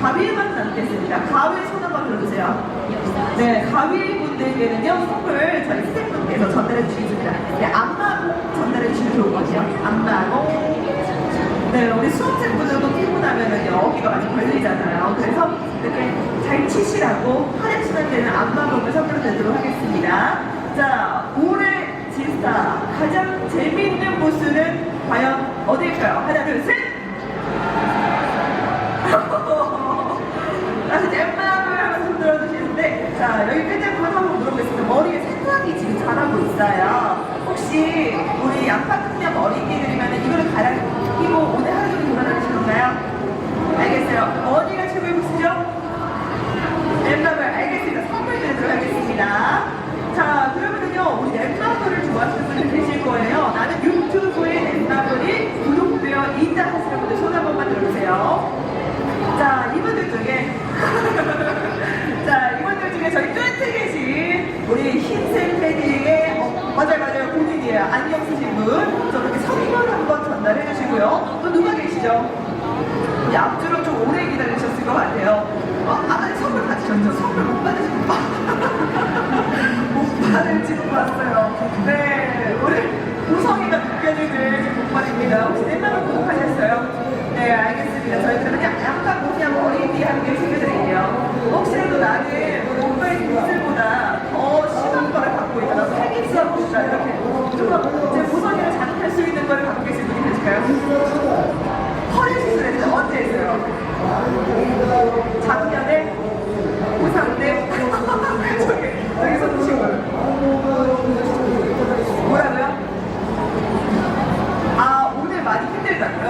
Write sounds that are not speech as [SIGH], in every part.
가위만 남겠습니다. 가위 손 한번 들어주세요. 네, 가위 분들께는요, 선물 저희 스태프분께서 전달해 주시겠습니다. 네, 안마공 전달해 주시면 좋을 것 같아요. 안마공. 네, 우리 수험생분들도 피고 나면은 여기가 많이 걸리잖아요. 그래서 이렇게 잘 치시라고 화장 치는 데는 안마봉을 선물로 드리도록 하겠습니다. 자, 올해 지스타 가장 재미있는 부스는 과연 어디일까요? 하나, 둘, 셋! 다시 넷마음을 하면서 손 들어주시는데, 자, 여기 끝에 분 한번 물어보겠습니다. 머리에 생각이 지금 자라고 있어요. 혹시 우리 양파크냥 머리띠들이면 이거를 갈아 끼고 오늘 하루 종일 돌아다니실 건가요? 알겠어요. 어디가 최고의 부스죠? 랩마블 알겠습니다. 선물 드리도록 하겠습니다. 자, 그러면은요, 우리 랩마블을 좋아하시는 분들 계실 거예요. 나는 유튜브에 랩마블이 구독되어 있다 하시는 분들 손 한 번만 들어주세요. 자, 이분들 중에 자, 이분들 중에 저희 뚜트 계신 우리 흰색 패딩의 어, 맞아요, 본인이에요. 안경 쓰신 분. 저렇게 선물 한번 전달해 주시고요. 또 누가 계시죠? 우리 앞주로 좀 오래 기다리셨을 것 같아요. 어, 아까 선물 받으셨죠? 선물 못 받으신 거. [LAUGHS] 못 받을지 못 봤어요. 네, 우리 우성이가 느껴지는 지금 목발입니다. 혹시 넷마블 구독하셨어요? 네, 알겠습니다. 저희들은 그냥 약간 그냥 머리띠 한개 챙겨드릴게요. 혹시라도 나는 목발 기술보다 더 심한 거를 갖고 있다. 나 살기수하고 싶다. 이렇게 좀제 우성이를 자극할 수 있는 거를 갖고 계신 분이 계실까요? 허리 수술했죠? 언제 했어요? 작년에? 고3 때? 저기, 저기 손 드신 뭐라고요? 아, 오늘 많이 힘들다고요?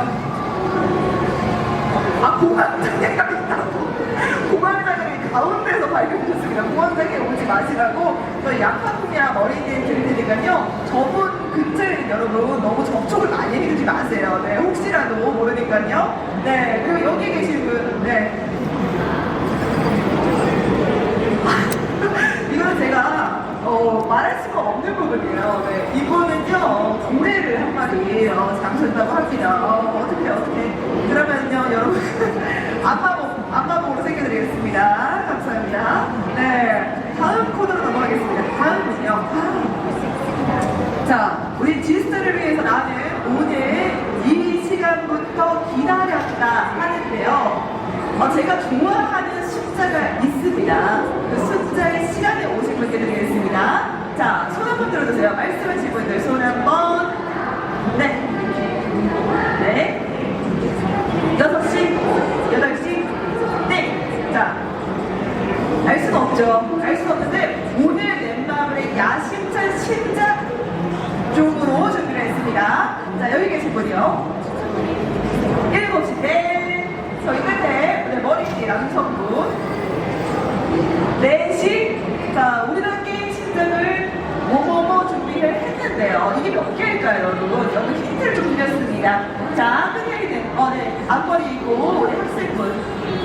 아, 공황장애가 있다고? 공황장애 발견되셨습니다. 공황장애 오지 마시라고 저희 약화분야 머리띠 드릴 테니까요. 저분 근처에 여러분 너무 접촉을 많이 해주지 마세요. 네, 혹시라도 모르니까요. 네, 그리고 여기 계신 분, 네. [LAUGHS] 이거는 제가 어, 말할 수가 없는 부분이에요. 네, 이분은요 고래를 한 마리 어, 잡으셨다고 합니다. 어, 어떻게 어떻게? 그러면요 여러분 안마봉 안마봉으로 챙겨드리겠습니다. 감사합니다. 네, 다음 코너로 넘어가겠습니다. 다음은요. 자, 우리 지스타를 위해서 나는 오늘 이 시간부터 기다렸다 하는데요. 어, 제가 좋아하는 숫자가 있습니다. 그 숫자의 시간에 오신 분께 드리겠습니다. 자, 손 한번 들어주세요. 말씀하신 분들 손 한번. 네. 네. 여섯 시, 여덟 시, 네. 자, 알 수는 없죠. 알 수는 없는데 쪽으로 준비를 했습니다. 자, 여기 계신 분이요. 7시 때 저희 끝에 네, 머리띠 남성분 4시 자 우리나라 게임 신작을 뭐뭐뭐 준비를 했는데요 이게 몇 개일까요 여러분 여기 힌트를 좀 드렸습니다 자 끝내기 된 어, 네. 앞머리 있고